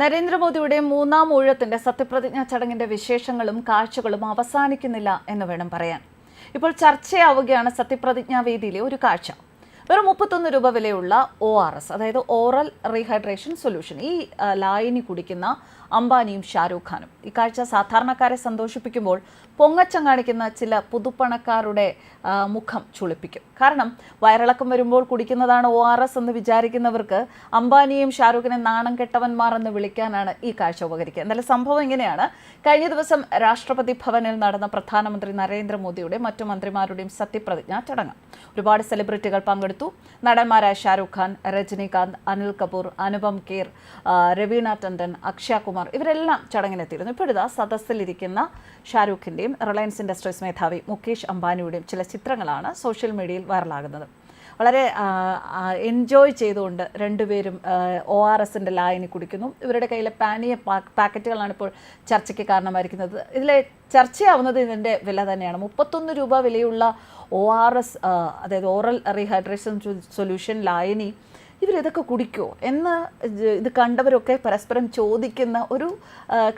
നരേന്ദ്രമോദിയുടെ മൂന്നാം ഊഴത്തിന്റെ സത്യപ്രതിജ്ഞാ ചടങ്ങിന്റെ വിശേഷങ്ങളും കാഴ്ചകളും അവസാനിക്കുന്നില്ല എന്ന് വേണം പറയാൻ. ഇപ്പോൾ ചർച്ചയാവുകയാണ് സത്യപ്രതിജ്ഞാ വേദിയിലെ ഒരു കാഴ്ച. വെറും മുപ്പത്തൊന്ന് രൂപ വിലയുള്ള ഒ ആർ എസ് അതായത് ഓറൽ റീഹൈഡ്രേഷൻ സൊല്യൂഷൻ. ഈ ലായനി കുടിക്കുന്ന അംബാനിയും ഷാരൂഖ് ഖാനും. ഇക്കാഴ്ച കാഴ്ച സാധാരണക്കാരെ സന്തോഷിപ്പിക്കുമ്പോൾ പൊങ്ങച്ചം കാണിക്കുന്ന ചില പുതുപ്പണക്കാരുടെ മുഖം ചുളിപ്പിക്കും. കാരണം വയറിളക്കം വരുമ്പോൾ കുടിക്കുന്നതാണ് ഒ ആർ എസ് എന്ന് വിചാരിക്കുന്നവർക്ക് അംബാനിയും ഷാരൂഖിനെ നാണം കെട്ടവന്മാർ എന്ന് വിളിക്കാനാണ് ഈ കാഴ്ച ഉപകരിക്കുക. എന്നാലും സംഭവം ഇങ്ങനെയാണ്. കഴിഞ്ഞ ദിവസം രാഷ്ട്രപതി ഭവനിൽ നടന്ന പ്രധാനമന്ത്രി നരേന്ദ്രമോദിയുടെ മറ്റു മന്ത്രിമാരുടെയും സത്യപ്രതിജ്ഞ ചടങ്ങ്. ഒരുപാട് സെലിബ്രിറ്റികൾ പങ്കെടുത്തു. നടന്മാരായ ഷാരൂഖ് ഖാൻ രജനീകാന്ത് അനിൽ കപൂർ അനുപം കേർ രവീണ ടണ്ടൻ അക്ഷയ കുമാർ ഇവരെല്ലാം ചടങ്ങിനെത്തിയിരുന്നു. ഇപ്പോഴിതാ സദസ്സിലിരിക്കുന്ന ഷാരൂഖിന്റെയും റിലയൻസ് ഇൻഡസ്ട്രീസ് മേധാവി മുകേഷ് അംബാനിയുടെയും ചില ചിത്രങ്ങളാണ് സോഷ്യൽ മീഡിയയിൽ വൈറലാകുന്നത്. വളരെ എൻജോയ് ചെയ്തുകൊണ്ട് രണ്ടുപേരും ഒ ആർ എസിന്റെ ലായനി കുടിക്കുന്നു. ഇവരുടെ കയ്യിലെ പാനീയ പാക്കറ്റുകളാണ് ഇപ്പോൾ ചർച്ചയ്ക്ക് കാരണമായിരിക്കുന്നത്. ഇതിലെ ചർച്ചയാവുന്നത് ഇതിന്റെ വില തന്നെയാണ്. മുപ്പത്തൊന്ന് രൂപ വിലയുള്ള ഒ ആർ എസ് അതായത് ഓറൽ റീഹൈഡ്രേഷൻ സൊല്യൂഷൻ ലായനി ഇവരിതൊക്കെ കുടിക്കുമോ എന്ന് ഇത് കണ്ടവരൊക്കെ പരസ്പരം ചോദിക്കുന്ന ഒരു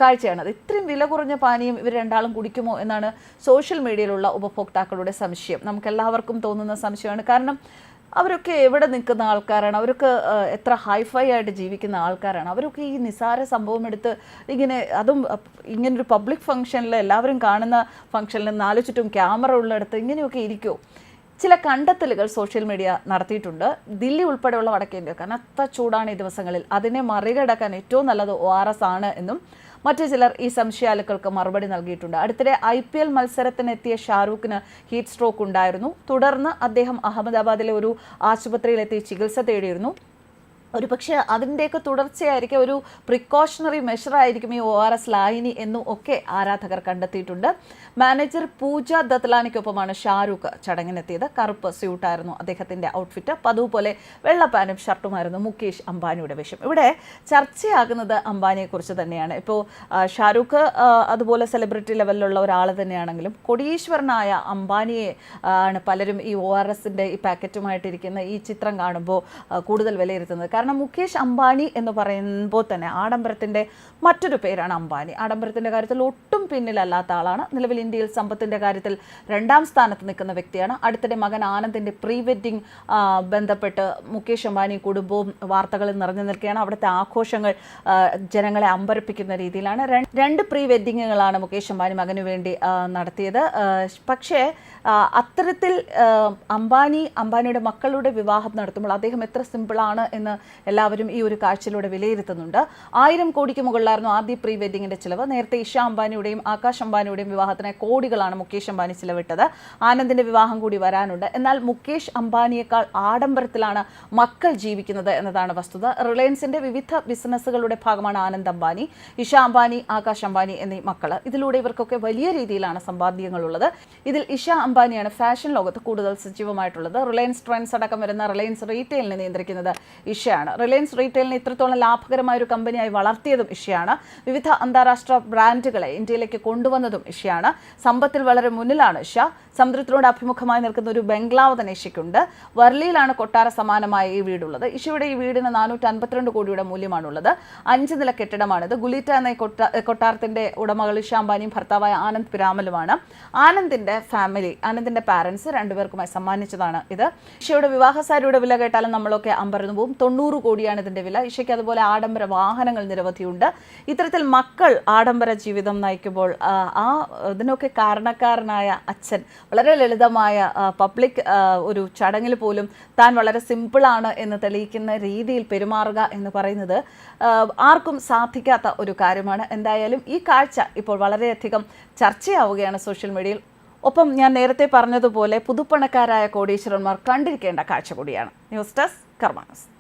കാഴ്ചയാണ്. അത് ഇത്രയും വില കുറഞ്ഞ പാനീയം ഇവർ രണ്ടാളും കുടിക്കുമോ എന്നാണ് സോഷ്യൽ മീഡിയയിലുള്ള ഉപഭോക്താക്കളുടെ സംശയം. നമുക്കെല്ലാവർക്കും തോന്നുന്ന സംശയമാണ്. കാരണം അവരൊക്കെ എവിടെ നിൽക്കുന്ന ആൾക്കാരാണ്? അവരൊക്കെ എത്ര ഹൈഫൈ ആയിട്ട് ജീവിക്കുന്ന ആൾക്കാരാണ്? അവരൊക്കെ ഈ നിസാര സംഭവം എടുത്ത് ഇങ്ങനെ അതും ഇങ്ങനൊരു പബ്ലിക് ഫംഗ്ഷനിൽ എല്ലാവരും കാണുന്ന ഫംഗ്ഷനിൽ നാലു ചുറ്റും ക്യാമറ ഉള്ളിടത്ത് ഇങ്ങനെയൊക്കെ ഇരിക്കുമോ ചില കണ്ടെത്തലുകൾ സോഷ്യൽ മീഡിയ നടത്തിയിട്ടുണ്ട്. ദില്ലി ഉൾപ്പെടെയുള്ള വടക്കേ ഇന്ത്യ കനത്ത ചൂടാണ് ഈ ദിവസങ്ങളിൽ. അതിനെ മറികടക്കാൻ ഏറ്റവും നല്ലത് ഒ ആർ എസ് ആണ് എന്നും മറ്റു ചിലർ ഈ സംശയാലുക്കൾക്ക് മറുപടി നൽകിയിട്ടുണ്ട്. അടുത്തിടെ ഐ പി എൽ മത്സരത്തിനെത്തിയ ഷാറൂഖിന് ഹീറ്റ് സ്ട്രോക്ക് ഉണ്ടായിരുന്നു. തുടർന്ന് അദ്ദേഹം അഹമ്മദാബാദിലെ ഒരു ആശുപത്രിയിലെത്തി ചികിത്സ തേടിയിരുന്നു. ഒരു പക്ഷേ അതിന്റെയൊക്കെ തുടർച്ചയായിരിക്കും ഒരു പ്രിക്കോഷണറി മെഷറായിരിക്കും ഈ ഒ ആർ എസ് ലായിനി എന്നും ഒക്കെ ആരാധകർ കണ്ടെത്തിയിട്ടുണ്ട്. മാനേജർ പൂജ ദത്ലാനിക്കൊപ്പമാണ് ഷാരൂഖ് ചടങ്ങിനെത്തിയത്. കറുപ്പ് സ്യൂട്ടായിരുന്നു അദ്ദേഹത്തിന്റെ ഔട്ട്ഫിറ്റ് പതിവ് പോലെ വെള്ള ഷർട്ടുമായിരുന്നു മുകേഷ് അംബാനിയുടെ വേഷം. ഇവിടെ ചർച്ചയാകുന്നത് അംബാനിയെക്കുറിച്ച് തന്നെയാണ്. ഇപ്പോൾ ഷാരൂഖ് അതുപോലെ സെലിബ്രിറ്റി ലെവലിലുള്ള ഒരാൾ തന്നെയാണെങ്കിലും കൊടീശ്വരനായ അംബാനിയെ ആണ് പലരും ഈ ഒ ആർ എസിന്റെ ഈ പാക്കറ്റുമായിട്ടിരിക്കുന്ന ഈ ചിത്രം കാണുമ്പോൾ കൂടുതൽ വിലയിരുത്തുന്നത്. കാരണം മുകേഷ് അംബാനി എന്ന് പറയുമ്പോൾ തന്നെ ആഡംബരത്തിന്റെ മറ്റൊരു പേരാണ് അംബാനി. ആഡംബരത്തിന്റെ കാര്യത്തിൽ ഒട്ടും പിന്നിലല്ലാത്ത ആളാണ്. നിലവിൽ ഇന്ത്യയിൽ സമ്പത്തിന്റെ കാര്യത്തിൽ രണ്ടാം സ്ഥാനത്ത് നിൽക്കുന്ന വ്യക്തിയാണ്. അടുത്തിടെ മകൻ ആനന്ദിന്റെ പ്രീ വെഡിങ് ബന്ധപ്പെട്ട് മുകേഷ് അംബാനി കുടുംബവും വാർത്തകളിൽ നിറഞ്ഞു നിൽക്കുകയാണ്. അവിടുത്തെ ആഘോഷങ്ങൾ ജനങ്ങളെ അമ്പരപ്പിക്കുന്ന രീതിയിലാണ്. രണ്ട് പ്രീ വെഡിങ്ങുകളാണ് മുകേഷ് അംബാനി മകന് വേണ്ടി നടത്തിയത്. പക്ഷേ അത്തരത്തിൽ അംബാനി അംബാനിയുടെ മക്കളുടെ വിവാഹം നടത്തുമ്പോൾ അദ്ദേഹം എത്ര സിമ്പിളാണ് എന്ന് എല്ലാവരും ഈ ഒരു കാഴ്ചയിലൂടെ വിലയിരുത്തുന്നുണ്ട്. ആയിരം കോടിക്ക് മുകളിലായിരുന്നു ആദ്യ പ്രീ വെഡിങ്ങിന്റെ ചിലവ്. നേരത്തെ ഇഷ അംബാനിയുടെയും ആകാശ് അംബാനിയുടെയും വിവാഹത്തിന് കോടികളാണ് മുകേഷ് അംബാനി ചിലവിട്ടത്. ആനന്ദിന്റെ വിവാഹം കൂടി വരാനുണ്ട്. എന്നാൽ മുകേഷ് അംബാനിയേക്കാൾ ആഡംബരത്തിലാണ് മക്കൾ ജീവിക്കുന്നത് എന്നതാണ് വസ്തുത. റിലയൻസിന്റെ വിവിധ ബിസിനസ്സുകളുടെ ഭാഗമാണ് ആനന്ദ് അംബാനി ഇഷ അംബാനി ആകാശ് അംബാനി എന്നീ മക്കൾ ഇതിലൂടെ ഇവർക്കൊക്കെ വലിയ രീതിയിലാണ് സമ്പാദ്യങ്ങളുള്ളത്. ഇതിൽ ഇഷ അംബാനിയാണ് ഫാഷൻ ലോകത്ത് കൂടുതൽ സജീവമായിട്ടുള്ളത്. റിലയൻസ് ട്രെൻഡ്സ് അടക്കം വരുന്ന റിലയൻസ് റീറ്റെയിലിനെ നിയന്ത്രിക്കുന്നത് ഇഷയാണ്. റിലയൻസ് റീറ്റെയിലിനെ ഇത്രത്തോളം ലാഭകരമായ ഒരു കമ്പനിയായി വളർത്തിയതും ഇഷയാണ് വിവിധ അന്താരാഷ്ട്ര ബ്രാൻഡുകളെ ഇന്ത്യയിലേക്ക് കൊണ്ടുവന്നതും ഇഷയാണ് സമ്പത്തിൽ വളരെ മുന്നിലാണ് ഇഷ സമുദ്രത്തിനോട് അഭിമുഖമായി നിൽക്കുന്ന ഒരു ബംഗ്ലാവ് തന്നെ ഇഷയ്ക്കുണ്ട് വർലിയിലാണ് കൊട്ടാര സമാനമായ ഈ വീടുള്ളത്. ഇഷയുടെ ഈ വീടിന് നാനൂറ്റി അൻപത്തിരണ്ട് കോടിയുടെ മൂല്യമാണുള്ളത്. അഞ്ച് നില കെട്ടിടമാണിത്. ഗുലീറ്റ എന്ന കൊട്ടാരത്തിന്റെ ഉടമകൾ ഇഷ അംബാനിയും ഭർത്താവായ ആനന്ദ് പിരാമലുമാണ്. ആനന്ദിന്റെ ഫാമിലി ആനന്ദിന്റെ പാരൻസ് രണ്ടുപേർക്കുമായി സമ്മാനിച്ചതാണ് ഇത്. ഇഷയുടെ വിവാഹ സാരിയുടെ വില കേട്ടാലും നമ്മളൊക്കെ അമ്പരന്നു പോകും. തൊണ്ണൂറ് കോടിയാണ് ഇതിന്റെ വില. ഇഷയ്ക്ക് അതുപോലെ ആഡംബര വാഹനങ്ങൾ നിരവധിയുണ്ട്. ഇത്തരത്തിൽ മക്കൾ ആഡംബര ജീവിതം നയിക്കുമ്പോൾ ആ ഇതിനൊക്കെ കാരണക്കാരനായ അച്ഛൻ വളരെ ലളിതമായ പബ്ലിക് ഒരു ചടങ്ങിൽ പോലും താൻ വളരെ സിമ്പിളാണ് എന്ന് തെളിയിക്കുന്ന രീതിയിൽ പെരുമാറുക എന്ന് പറയുന്നത് ആർക്കും സാധിക്കാത്ത ഒരു കാര്യമാണ്. എന്തായാലും ഈ കാഴ്ച ഇപ്പോൾ വളരെയധികം ചർച്ചയാവുകയാണ് സോഷ്യൽ മീഡിയയിൽ. ഒപ്പം ഞാൻ നേരത്തെ പറഞ്ഞതുപോലെ പുതുപ്പണക്കാരായ കോടീശ്വരന്മാർ കണ്ടിരിക്കേണ്ട കാഴ്ച കൂടിയാണ്. News desk കർമാനസ്.